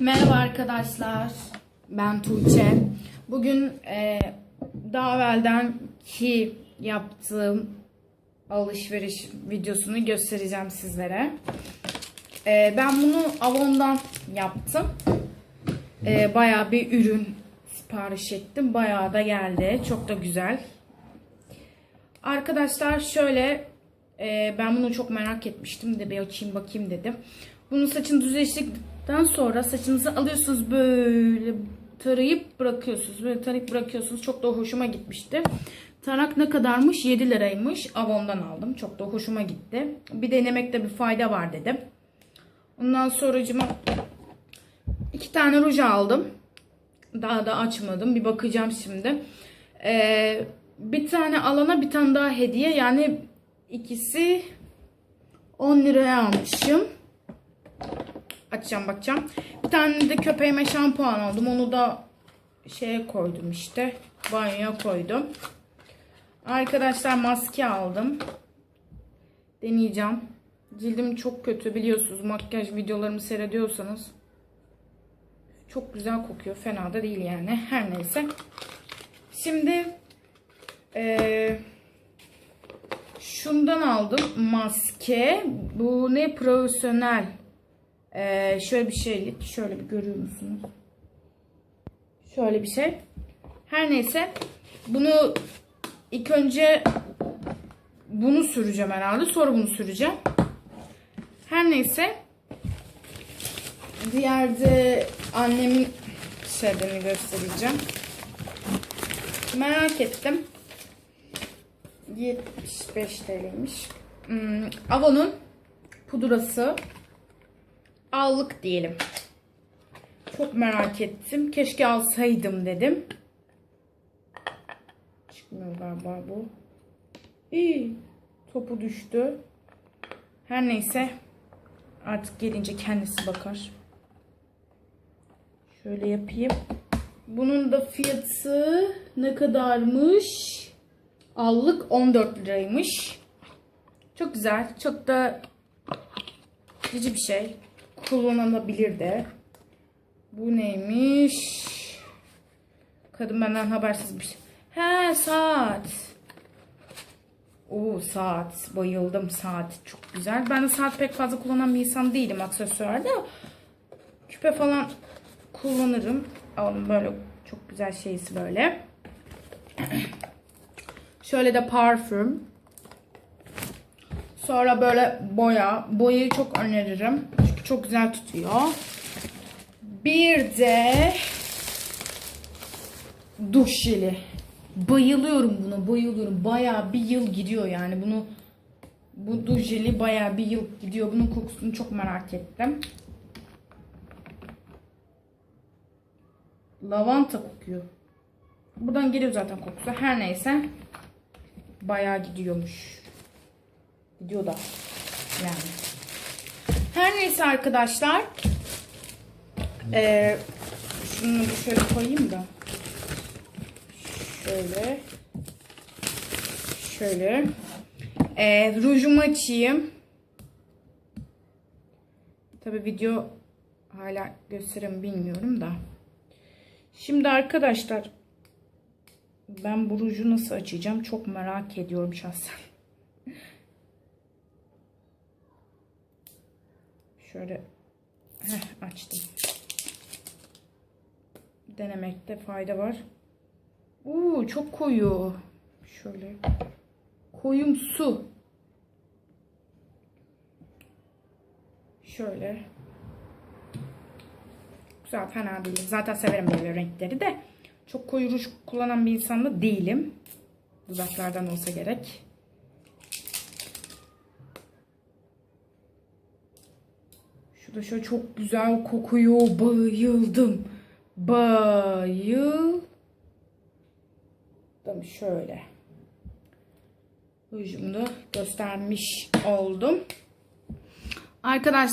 Merhaba arkadaşlar. Ben Tuğçe. Bugün e, daha evvelden ki yaptığım alışveriş videosunu göstereceğim sizlere. E, ben bunu Avon'dan yaptım. E, bayağı bir ürün sipariş ettim. Bayağı da geldi. Çok da güzel. Arkadaşlar şöyle e, ben bunu çok merak etmiştim de bir açayım bakayım dedim. Bunu saçını düzleştirdikten sonra saçınızı alıyorsunuz böyle tarayıp bırakıyorsunuz. Böyle tarayıp bırakıyorsunuz. Çok da hoşuma gitmişti. Tarak ne kadarmış? 7 liraymış. Avon'dan aldım. Çok da hoşuma gitti. Bir denemekte bir fayda var dedim. Ondan sonracıma iki tane ruj aldım. Daha da açmadım. Bir bakacağım şimdi. Ee, bir tane alana bir tane daha hediye. Yani ikisi 10 liraya almışım. Açacağım bakacağım. Bir tane de köpeğime şampuan aldım. Onu da şeye koydum işte. Banyoya koydum. Arkadaşlar maske aldım. Deneyeceğim. Cildim çok kötü biliyorsunuz. Makyaj videolarımı seyrediyorsanız. Çok güzel kokuyor. Fena da değil yani. Her neyse. Şimdi eee şundan aldım maske. Bu ne profesyonel. Ee, şöyle bir şeylik. Şöyle bir görüyor musunuz? Şöyle bir şey. Her neyse. Bunu ilk önce bunu süreceğim herhalde. Sonra bunu süreceğim. Her neyse. Diğer de annemin şeylerini göstereceğim. Merak ettim. 75 TL'ymiş. Hmm, Avon'un pudrası. Allık diyelim. Çok merak ettim. Keşke alsaydım dedim. Çıkmıyor galiba bu. İyi. Topu düştü. Her neyse. Artık gelince kendisi bakar. Şöyle yapayım. Bunun da fiyatı ne kadarmış? Allık 14 liraymış. Çok güzel. Çok da cici bir şey. Kullanılabilir de. Bu neymiş? Kadın benden habersiz bir. He saat. Oo saat. Bayıldım saat. Çok güzel. Ben de saat pek fazla kullanan bir insan değilim aksesuarda. Küpe falan kullanırım. Alın böyle çok güzel şeysi böyle. Şöyle de parfüm. Sonra böyle boya. Boyayı çok öneririm. Çünkü çok güzel tutuyor. Bir de duş jeli. Bayılıyorum buna. Bayılıyorum. Bayağı bir yıl gidiyor yani. Bunu bu duş jeli bayağı bir yıl gidiyor. Bunun kokusunu çok merak ettim. Lavanta kokuyor. Buradan geliyor zaten kokusu. Her neyse. Bayağı gidiyormuş. Gidiyor da. Yani. Her neyse arkadaşlar. Ee, şunu bir şöyle koyayım da. Şöyle. Şöyle. Ee, rujumu açayım. Tabi video hala göstereyim bilmiyorum da. Şimdi arkadaşlar ben bu ruju nasıl açacağım çok merak ediyorum şahsen. Şöyle heh, açtım. Denemekte fayda var. Uuu çok koyu. Şöyle koyumsu. Şöyle. Güzel fena değil. Zaten severim böyle renkleri de. Çok koyu ruj kullanan bir insan da değilim. Dudaklardan olsa gerek. Şu da şöyle çok güzel kokuyor. Bayıldım. Bayıldım. Şöyle. Rujumu da göstermiş oldum. Arkadaşlar